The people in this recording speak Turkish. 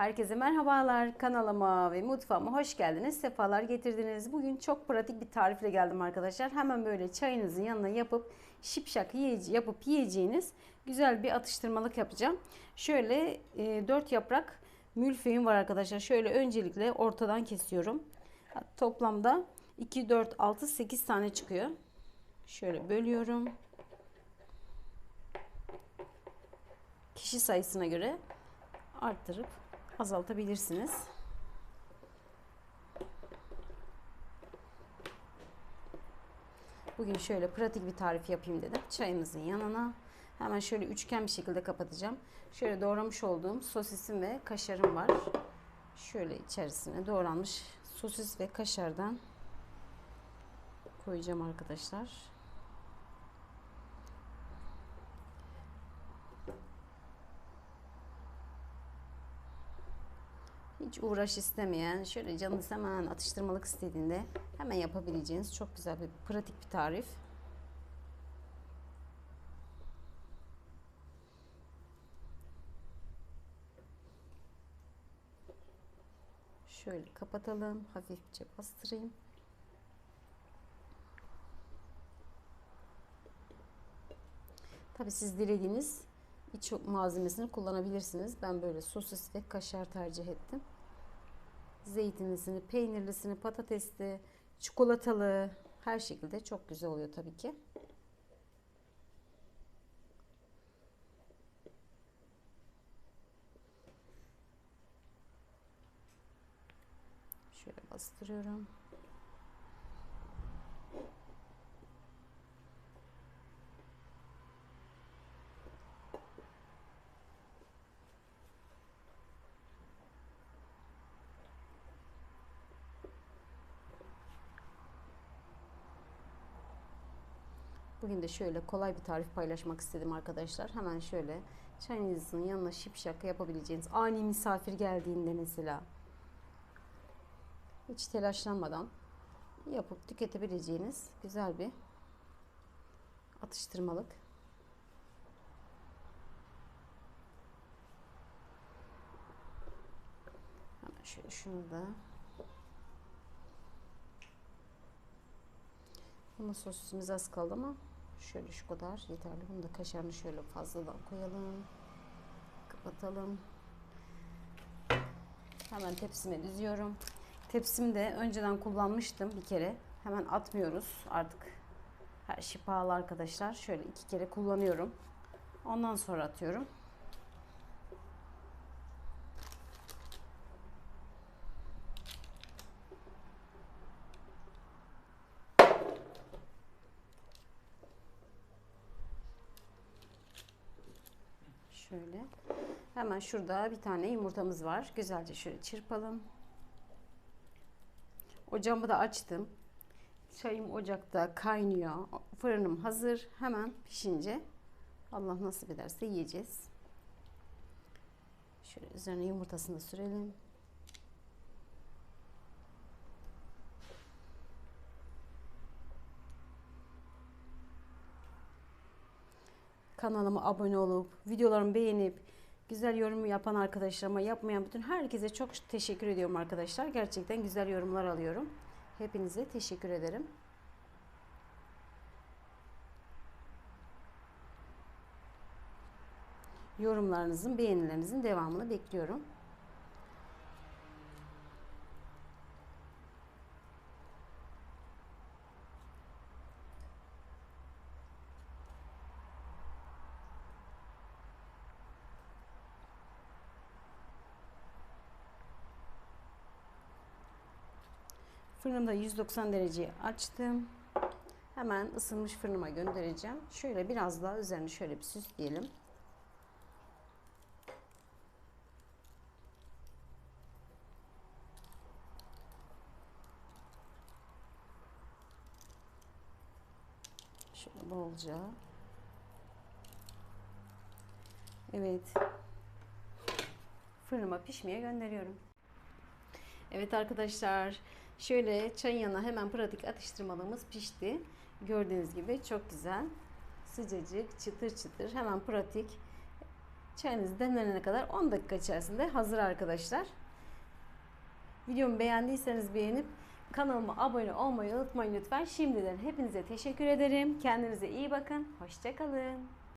Herkese merhabalar. Kanalıma ve mutfağıma hoş geldiniz. Sefalar getirdiniz. Bugün çok pratik bir tarifle geldim arkadaşlar. Hemen böyle çayınızın yanına yapıp şipşak yiyece- yapıp yiyeceğiniz güzel bir atıştırmalık yapacağım. Şöyle e, 4 yaprak mülföyüm var arkadaşlar. Şöyle öncelikle ortadan kesiyorum. Toplamda 2, 4, 6, 8 tane çıkıyor. Şöyle bölüyorum. Kişi sayısına göre arttırıp azaltabilirsiniz. Bugün şöyle pratik bir tarif yapayım dedim. Çayımızın yanına hemen şöyle üçgen bir şekilde kapatacağım. Şöyle doğramış olduğum sosisim ve kaşarım var. Şöyle içerisine doğranmış sosis ve kaşardan koyacağım arkadaşlar. Hiç uğraş istemeyen, şöyle canınız hemen atıştırmalık istediğinde hemen yapabileceğiniz çok güzel bir pratik bir tarif. Şöyle kapatalım, hafifçe bastırayım. Tabi siz dilediğiniz iç malzemesini kullanabilirsiniz. Ben böyle sosis ve kaşar tercih ettim. Zeytinlisini, peynirlisini, patatesli, çikolatalı her şekilde çok güzel oluyor tabii ki. Şöyle bastırıyorum. Bugün de şöyle kolay bir tarif paylaşmak istedim arkadaşlar. Hemen şöyle çayınızın yanına şipşak yapabileceğiniz ani misafir geldiğinde mesela hiç telaşlanmadan yapıp tüketebileceğiniz güzel bir atıştırmalık. Hemen şöyle şunu da Bunun sosisimiz az kaldı ama şöyle şu kadar yeterli. Bunu da kaşarını şöyle fazladan koyalım. Kapatalım. Hemen tepsime diziyorum. Tepsimi de önceden kullanmıştım bir kere. Hemen atmıyoruz artık. Her şey pahalı arkadaşlar. Şöyle iki kere kullanıyorum. Ondan sonra atıyorum. Şöyle. Hemen şurada bir tane yumurtamız var. Güzelce şöyle çırpalım. Ocağımı da açtım. Çayım ocakta kaynıyor. Fırınım hazır. Hemen pişince Allah nasip ederse yiyeceğiz. Şöyle üzerine yumurtasını da sürelim. Kanalıma abone olup, videolarımı beğenip, güzel yorum yapan arkadaşlarıma, yapmayan bütün herkese çok teşekkür ediyorum arkadaşlar. Gerçekten güzel yorumlar alıyorum. Hepinize teşekkür ederim. Yorumlarınızın, beğenilerinizin devamını bekliyorum. Fırında 190 dereceye açtım. Hemen ısınmış fırınıma göndereceğim. Şöyle biraz daha üzerini şöyle bir süsleyelim. Şöyle bolca. Evet. Fırınıma pişmeye gönderiyorum. Evet arkadaşlar şöyle çayın yanına hemen pratik atıştırmalığımız pişti. Gördüğünüz gibi çok güzel. Sıcacık çıtır çıtır hemen pratik Çayınız demlenene kadar 10 dakika içerisinde hazır arkadaşlar. Videomu beğendiyseniz beğenip kanalıma abone olmayı unutmayın lütfen. Şimdiden hepinize teşekkür ederim. Kendinize iyi bakın. Hoşçakalın.